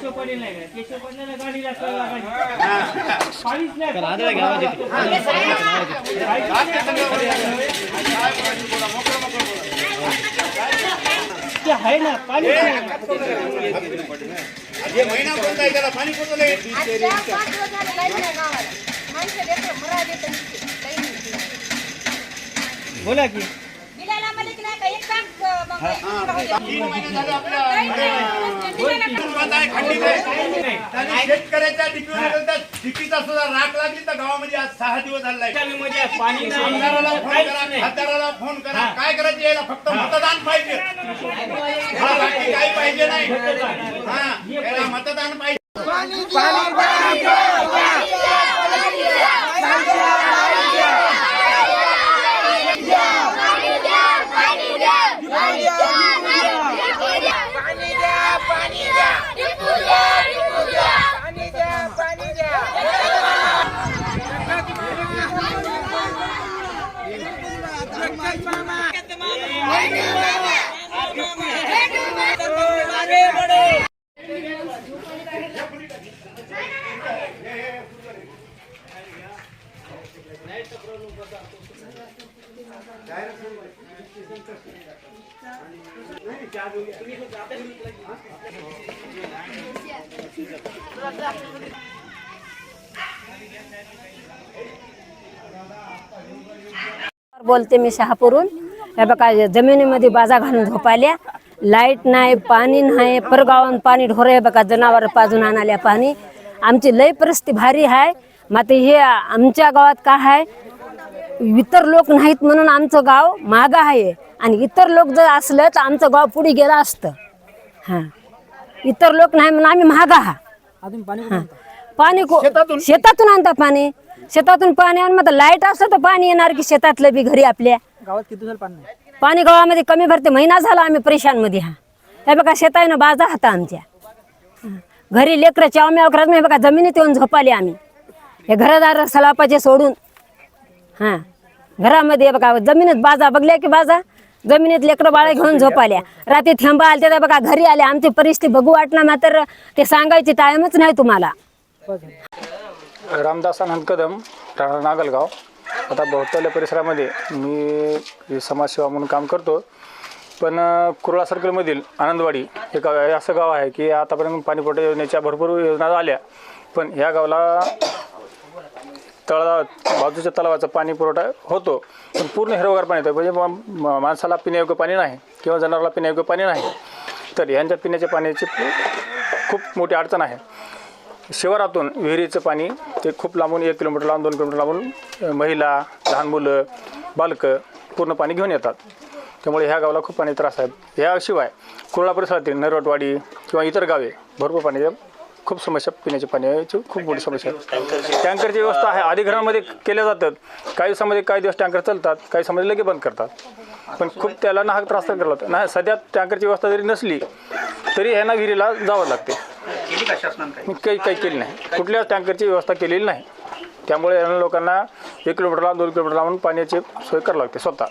केशव नाही का? केशव. पाणीच नाही. आहे ना पाणी महिना कोणता आहे त्याला पाणी कोणतं नाही. आज चार शेतकऱ्याच्या डिपीवर त्या डिपीचा सुद्धा राख लागली तर गावामध्ये आज सहा दिवस झाला आहे. आमदाराला फोन करा नाही. खासदाराला फोन करा काय करायचं यायला फक्त मतदान पाहिजे हा, काही पाहिजे नाही हा मतदान पाहिजे बोलते मी शहापूरून हे बघा जमिनीमध्ये बाजा घालून झोपायल्या लाइट नाही पाणी नाही परगावान पाणी ढोर हे बघा जनावर पाजून आणाल्या पाणी. आमची लय परिस्थिती भारी आहे मात्र हे आमच्या गावात काय आहे इतर लोक नाहीत म्हणून आमचं गाव मागं आहे आणि इतर लोक जर असलं तर आमचं गाव पुढे गेलं असतं. हां. इतर लोक नाही म्हणून आम्ही महाग आहात. हां. पाणी को- शेतातून? आणतात पाणी. शेतातून पाणी आणून मग लाइट असतं तर पाणी येणार की शेतातलं बी घरी आपल्या. गावात किती दिवसाला पाणी नाही? पाणी गावामध्ये कमी भरते. महिना झाला आम्ही परेशानमध्ये हा. हे बघा शेतानं बाजा हाता आमच्या. हं. घरी लेकरं चावम्याव करत नाही. बघा जमिनीत येऊन झोपाले आम्ही. हे घरदार सलापाचे सोडून. हां. घरामध्ये हे बघा जमिनीत बाजा बघल्या की बाजा? जमिनीत लेकरं बाळे घेऊन झोपाल्या. रात्री थेंबा आले तर बघा घरी आले. आमची परिस्थिती बघू वाटणार मात्र ते सांगायची टाइमच नाही तुम्हाला. रामदास अनंत कदम राहणार नागलगाव. आता बहुताल्या परिसरामध्ये मी समाजसेवा म्हणून काम करतो. पण कुर्ला सर्कलमधील आनंदवाडी हे गाव असं गाव आहे की आतापर्यंत पाणीपुरवठा योजनेच्या भरपूर योजना आल्या पण ह्या गावाला तळा बाजूच्या तलावाचा पाणी पुरवठा होतो पण पूर्ण हिरवगार पाणी येतं. म्हणजे मा- माणसाला पिण्यायोग्य पाणी नाही किंवा जनावराला पिण्यायोग्य पाणी नाही. तर यांच्या पिण्याच्या पाण्याची खूप मोठी अडचण आहे. शिवारातून विहिरीचं पाणी ते खूप लांबून एक किलोमीटर लांबून दोन किलोमीटर लांबून अ, महिला लहान मुलं बालकं पूर्ण पाणी घेऊन येतात. त्यामुळे ह्या गावाला खूप पाणी त्रास आहे. याशिवाय कुर्ला परिसरातील नरवटवाडी किंवा इतर गावे भरपूर पाणी खूप समस्या पिण्याच्या पाण्याची खूप मोठी समस्या आहे. टँकरची व्यवस्था आहे. आधी घरामध्ये केल्या जातात. काही दिवसामध्ये काही दिवस टँकर चालतात. काही दिवसामध्ये लगे बंद करतात. पण खूप त्याला नाहक त्रास केला होता नाही सध्या टँकरची व्यवस्था जरी नसली तरी ह्यांना विहिरीला जावं लागते. काही? काही केली नाही. कुठल्याच टँकरची व्यवस्था केलेली नाही. त्यामुळे या लोकांना एक किलोमीटर लांब दोन किलोमीटर लांबून पाण्याची सोय करावी लागते स्वतः.